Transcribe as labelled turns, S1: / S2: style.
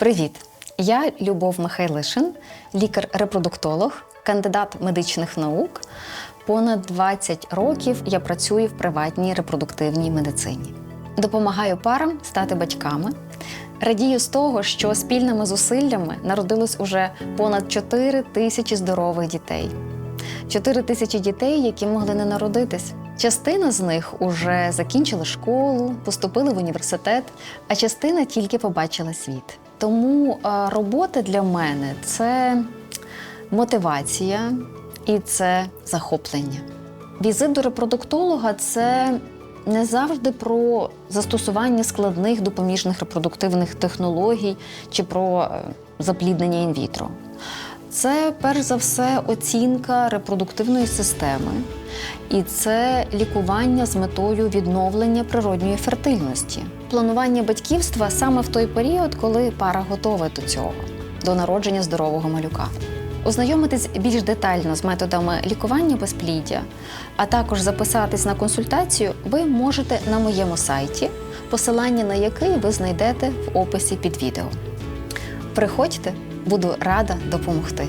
S1: Привіт! Я Любов Михайлишин, лікар-репродуктолог, кандидат медичних наук. Понад 20 років я працюю в приватній репродуктивній медицині. Допомагаю парам стати батьками. Радію з того, що спільними зусиллями народилось уже понад 4 тисячі здорових дітей. 4 тисячі дітей, які могли не народитись. Частина з них уже закінчили школу, поступили в університет, а частина тільки побачила світ. Тому е, робота для мене це мотивація і це захоплення. Візит до репродуктолога це не завжди про застосування складних допоміжних репродуктивних технологій чи про е, запліднення інвітро. Це перш за все оцінка репродуктивної системи, і це лікування з метою відновлення природньої фертильності. Планування батьківства саме в той період, коли пара готова до цього, до народження здорового малюка. Ознайомитись більш детально з методами лікування безпліддя, а також записатись на консультацію ви можете на моєму сайті, посилання на який ви знайдете в описі під відео. Приходьте, буду рада допомогти.